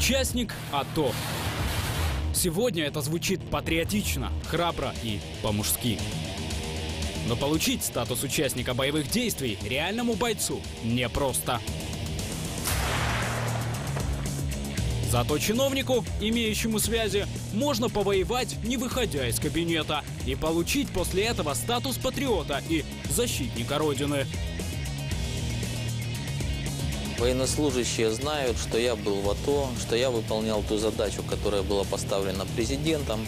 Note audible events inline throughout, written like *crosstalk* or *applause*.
Участник АТО. Сегодня это звучит патриотично, храбро и по-мужски. Но получить статус участника боевых действий реальному бойцу непросто. Зато чиновнику, имеющему связи, можно повоевать, не выходя из кабинета, и получить после этого статус патриота и защитника Родины. Военнослужащие знают, что я был в АТО, что я выполнял ту задачу, которая была поставлена президентом.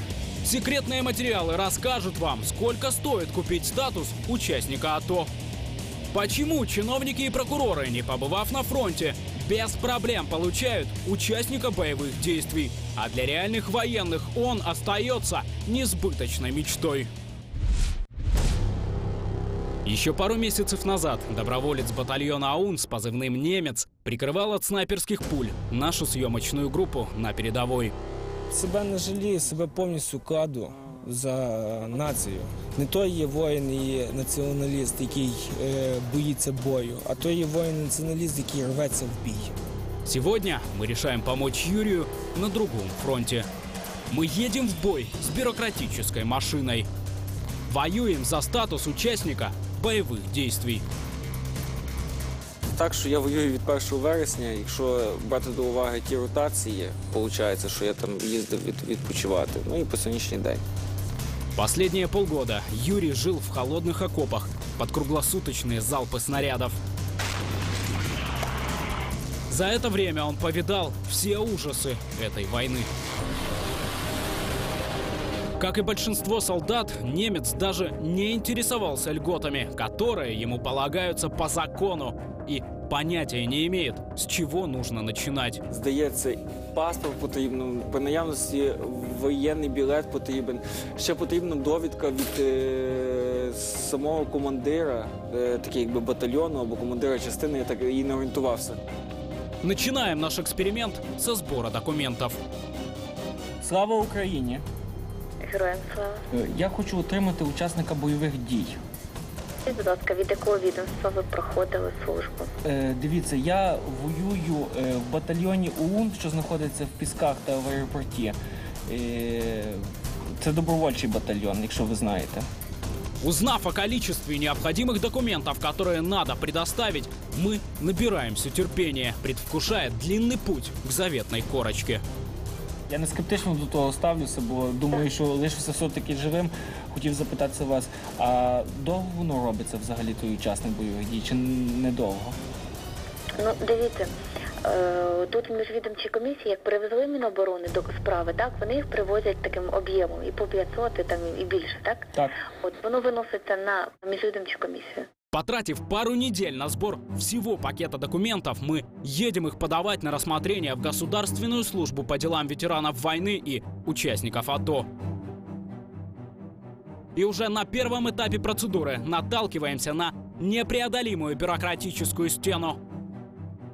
Секретные материалы расскажут вам, сколько стоит купить статус участника АТО. Почему чиновники и прокуроры, не побывав на фронте, без проблем получают участника боевых действий, а для реальных военных он остается несбыточной мечтой. Еще пару месяцев назад доброволец батальона АУН с позывным «Немец» прикрывал от снайперских пуль нашу съемочную группу на передовой. Себе не жалію, себе повністю кладу за націю. Не той є воїн і націоналіст, який е, боїться бою, а той є воїн-націоналіст, який рветься в бій. Сегодня мы решаем помочь Юрию на другом фронте. Мы едем в бой с бюрократической машиной. Воюем за статус участника боевых действий. Так що я воюю від 1 вересня. Якщо брати до уваги ті ротації, виходить, що я там їздив від, відпочивати. Ну і по сьогоднішній день. Последние полгода Юрий жил в холодных окопах под круглосуточные залпы снарядов. За это время он повидал все ужасы этой войны. Как и большинство солдат, немец даже не интересовался льготами, которые ему полагаются по закону, и понятия не имеет, с чего нужно начинать. Здається, паспорт потрібно, по наявності воєнний білет потрібен. Ще потрібна довідка від е, самого командира, е, такий якби батальйону або командира частини, я так і не орієнтувався. Начинаем наш эксперимент со сбора документов. Слава Україні! Героям слава. Е, Я хочу отримати учасника бойових дій. Скажіть, будь ласка, від якого відомства ви проходили службу? Е, Дивіться, я воюю е, в батальйоні ОУН, що знаходиться в Пісках та в аеропорті. Е, Це добровольчий батальйон, якщо ви знаєте. Узнав о количестве необходимых документов, которые надо предоставить, мы набираемся терпения, предвкушая длинный путь к заветной корочке. Я не скептично до того ставлюся, бо думаю, що лишився все-таки живим. Хотів запитатися вас, а довго воно робиться взагалі той учасник бойових дій, чи недовго? Ну, дивіться, е, тут міжвідомчі комісії, як привезли Міноборони до справи, так, вони їх привозять таким об'ємом і по 500, і, там, і більше, так? Так. От воно виноситься на міжвідомчу комісію. Потратив пару недель на сбор всего пакета документов, мы едем их подавать на рассмотрение в Государственную службу по делам ветеранов войны и участников АТО. И уже на первом этапе процедуры наталкиваемся на непреодолимую бюрократическую стену.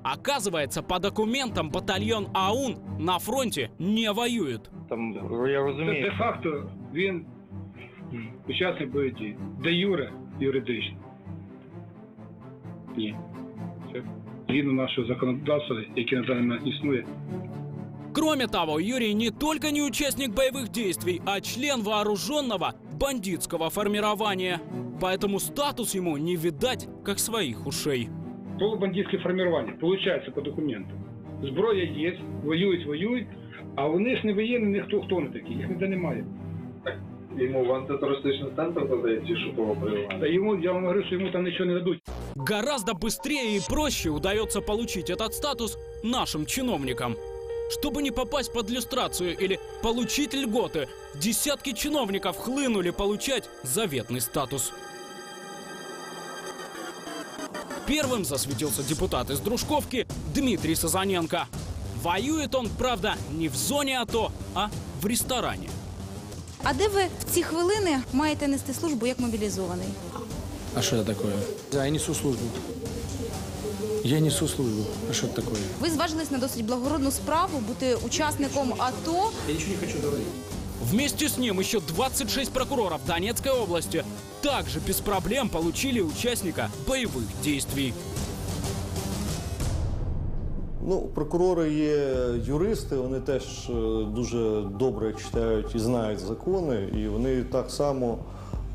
Оказывается, по документам батальон АУН на фронте не воюет. Там я розумію. Де-факто він учасник бойових дій. Де юре юридично. Ні. Це згідно нашого законодавства, яке на даний момент існує, Кроме того, Юрий не только не участник боевых действий, а член вооруженного бандитского формирования. Поэтому статус ему не видать, как своих ушей. полубандитське формування, виходить по документам. Зброя є, воюють, воюють, а вони ж не воєнні, ніхто хто не такі, їх ніде немає. Йому в антитерористичний центр подають ті, що того Та йому, я вам говорю, що йому там нічого не дадуть. Гораздо быстрее и проще удается получить этот статус нашим чиновникам. Чтобы не попасть под люстрацию или получить льготы, десятки чиновников хлынули получать заветный статус. Первым засветился депутат из Дружковки Дмитрий Сазаненко. Воюет он, правда, не в зоне АТО, а в ресторане. А де ви в ці хвилини маєте нести службу як мобілізований? А что это такое? Да, я несу службу. Я несу службу. А что это такое? Ви зважились на досить благородну справу бути учасником АТО. Я ничего не хочу говорить. Вместе с ним еще 26 прокуроров Донецкой области также без проблем получили участника боевых действий. Ну, прокурори є юристи, вони теж е, дуже добре читають і знають закони, і вони так само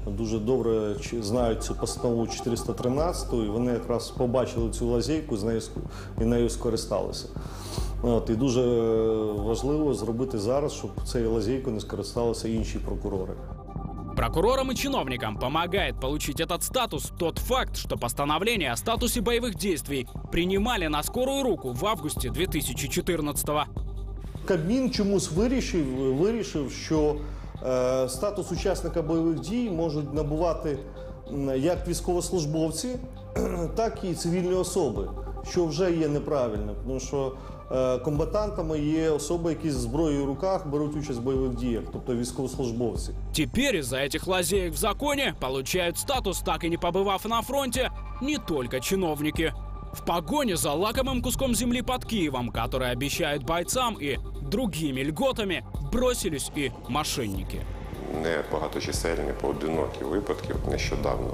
дуже добре чи- знають цю постанову 413, і вони якраз побачили цю лазейку з нею ск- і нею скористалися. От, і дуже важливо зробити зараз, щоб цією лазейкою не скористалися інші прокурори. Прокурорам и чиновникам помогает получить этот статус тот факт, что постановление о статусе боевых действий принимали на скорую руку в августе 2014 -го. Кабмін чомусь вирішив, вирішив, що е, статус учасника бойових дій можуть набувати м, як військовослужбовці, *clears throat* так і цивільні особи, що вже є неправильним, тому що е, комбатантами є особи, які з зброєю в руках беруть участь в бойових діях, тобто військовослужбовці. Теперь из-за этих лазеек в законе получают статус, так и не побывав на фронте, не только чиновники. В погоне за лакомым куском земли под Киевом, который обещают бойцам и другими льготами, бросились і мошенники. не багаточисельні поодинокі випадки. От нещодавно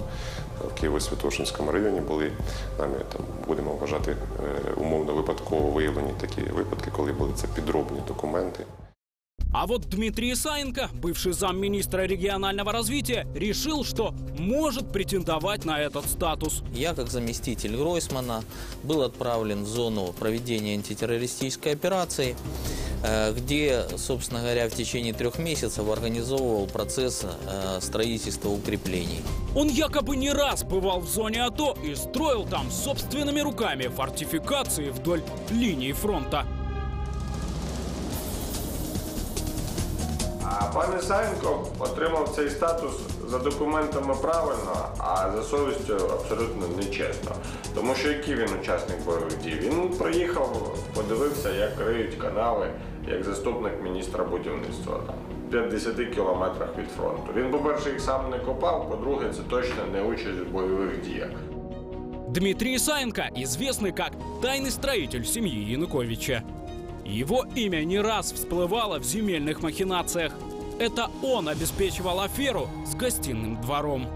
в Києво-Святошинському районі були нами там будемо вважати е, умовно випадково виявлені такі випадки, коли були це підробні документи. А вот Дмитрий Исаенко, бывший замминистра регионального развития, решил, что может претендовать на этот статус. Я, как заместитель Гройсмана, был отправлен в зону проведения антитеррористической операции, э, где, собственно говоря, в течение трех месяцев организовывал процесс э, строительства укреплений. Он якобы не раз бывал в зоне АТО и строил там собственными руками фортификации вдоль линии фронта. пан Ісаєнко отримав цей статус за документами правильно, а за совістю абсолютно нечесно. Тому що який він учасник бойових дій? Він приїхав, подивився, як риють канави, як заступник міністра будівництва там, в 50 кілометрах від фронту. Він, по-перше, їх сам не копав, по-друге, це точно не участь в бойових діях. Дмитрий Исаенко, известный как тайный строитель семьи Януковича. Его имя не раз всплывало в земельных махинациях. Это он обеспечивал аферу с гостиным двором.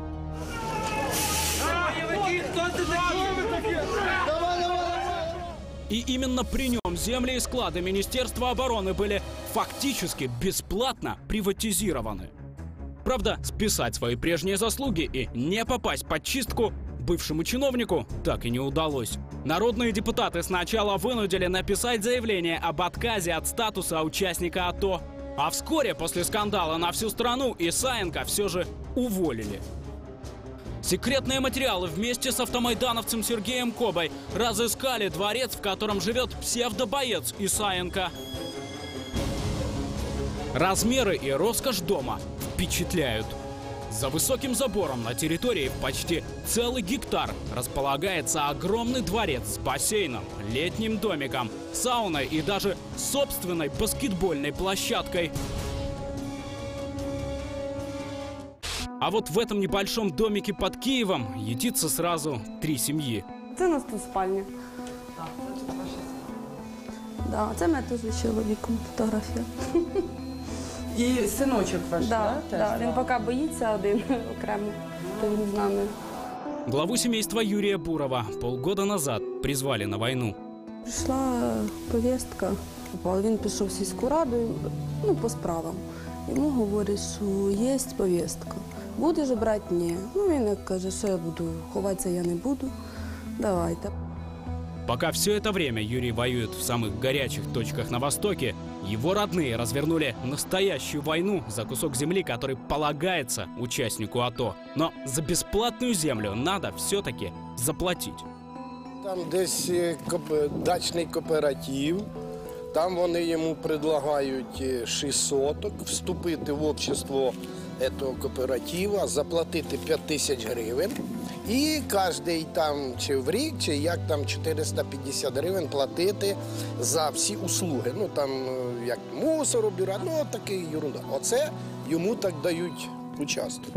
И именно при нем земли и склады Министерства обороны были фактически бесплатно приватизированы. Правда, списать свои прежние заслуги и не попасть под чистку бывшему чиновнику так и не удалось. Народные депутаты сначала вынудили написать заявление об отказе от статуса участника АТО. А вскоре после скандала на всю страну Исаенко все же уволили. Секретные материалы вместе с автомайдановцем Сергеем Кобой разыскали дворец, в котором живет псевдобоец Исаенко. Размеры и роскошь дома впечатляют. За высоким забором на территории в почти целый гектар располагается огромный дворец с бассейном, летним домиком, сауной и даже собственной баскетбольной площадкой. А вот в этом небольшом домике под Киевом ютится сразу три семьи. Це у нас тут спальня. Да, це мене теж з чоловіком фотографія. *laughs* І синочок ваш, Да, да, да, теж? він поки боїться один окремо, то він з нами. Главу семейства Юрия Бурова полгода назад призвали на войну. Прийшла повістка, попав. він пішов в сільську раду, ну, по справам. Йому говорять, що є повістка. Будеш брати? Ні. Ну, він як каже, що я буду, ховатися я не буду. Давайте. Пока все это время Юрий воюет в самых горячих точках на Востоке, его родные развернули настоящую войну за кусок земли, который полагается участнику АТО. Но за бесплатную землю надо все-таки заплатить. Там десь дачний кооператив. Там вони йому предлагають е, 6 соток вступити в общество цього кооператива, заплатити 5 тисяч гривень. І кожен там чи в рік, чи як там 450 гривень платити за всі услуги. Ну там е, як мусор обирати, ну от такий ерунда. Оце йому так дають участок.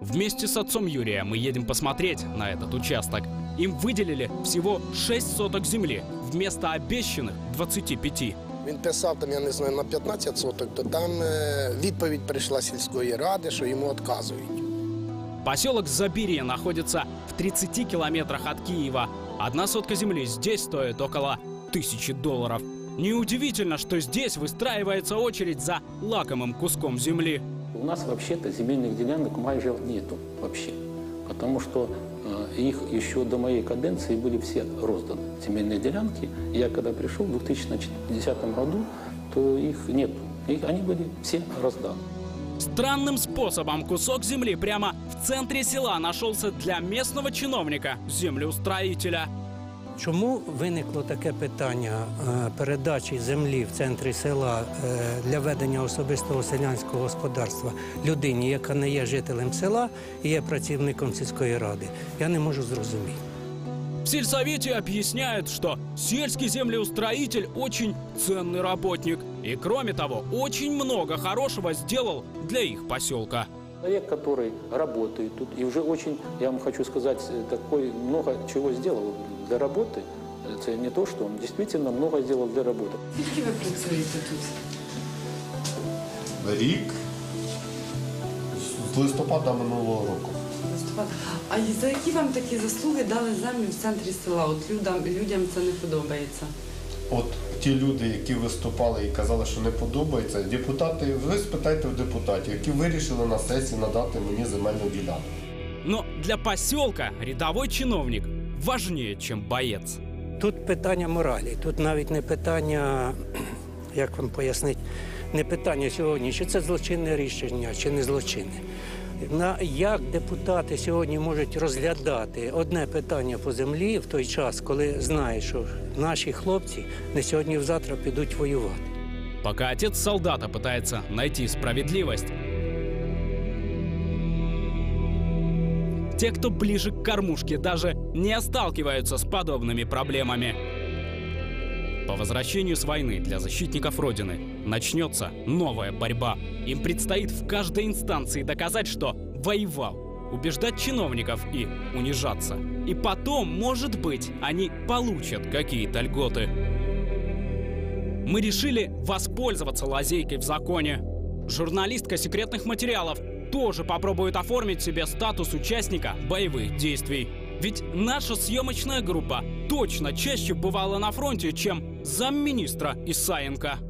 Вместе с отцом Юрия мы едем посмотреть на этот участок. Им выделили всего 6 соток земли вместо обещанных 25. Він писав там, я не знаю, на 15 соток, то там е, відповідь прийшла з сільської ради, що йому відказують. Поселок Забирье находится в 30 километрах от Киева. Одна сотка земли здесь стоит около тысячи долларов. Неудивительно, что здесь выстраивается очередь за лакомым куском земли. У нас вообще-то земельных делянок майже нету вообще. Потому что э, их еще до моей каденции были все розданы, земельные делянки. Я когда пришел в 2010 году, то их нет. Их, они были все разданы. Странным способом кусок земли прямо в центре села нашелся для местного чиновника, землеустроителя. Чому виникло таке питання е, передачі землі в центрі села е, для ведення особистого селянського господарства людині, яка не є жителем села і є працівником сільської ради? Я не можу зрозуміти. В сельсовете объясняют, что сельский землеустроитель очень ценный работник. И кроме того, очень много хорошего сделал для их поселка. Человек, который работает тут, и уже очень, я вам хочу сказать, э, такой много чего сделал для работы. Это не то, что он действительно много сделал для работы. Скільки ви працюєте тут? Рік з листопада минулого року. Листопад. А за які вам такі заслуги дали землю в центрі села? От людям, людям це не подобається. От ті люди, які виступали і казали, що не подобається, депутати, ви спитайте в депутатів, які вирішили на сесії надати мені земельну ділянку. Но для поселка рядовой чиновник важнее, чем боец. Тут питання моралі, тут навіть не питання, як вам пояснити, не питання сьогодні, чи це злочинне рішення, чи не злочинне. На як депутати сьогодні можуть розглядати одне питання по землі в той час, коли знають, що наші хлопці не сьогодні-завтра підуть воювати. Пока отец солдата пытается найти справедливость, те, кто ближе к кормушке, даже не сталкиваются с подобными проблемами. По возвращению с войны для защитников Родины начнется новая борьба. Им предстоит в каждой инстанции доказать, что воевал, убеждать чиновников и унижаться. И потом, может быть, они получат какие-то льготы. Мы решили воспользоваться лазейкой в законе. Журналистка секретных материалов тоже попробует оформить себе статус участника боевых действий. Ведь наша съемочная группа точно чаще бывала на фронте, чем замминистра Исаенко.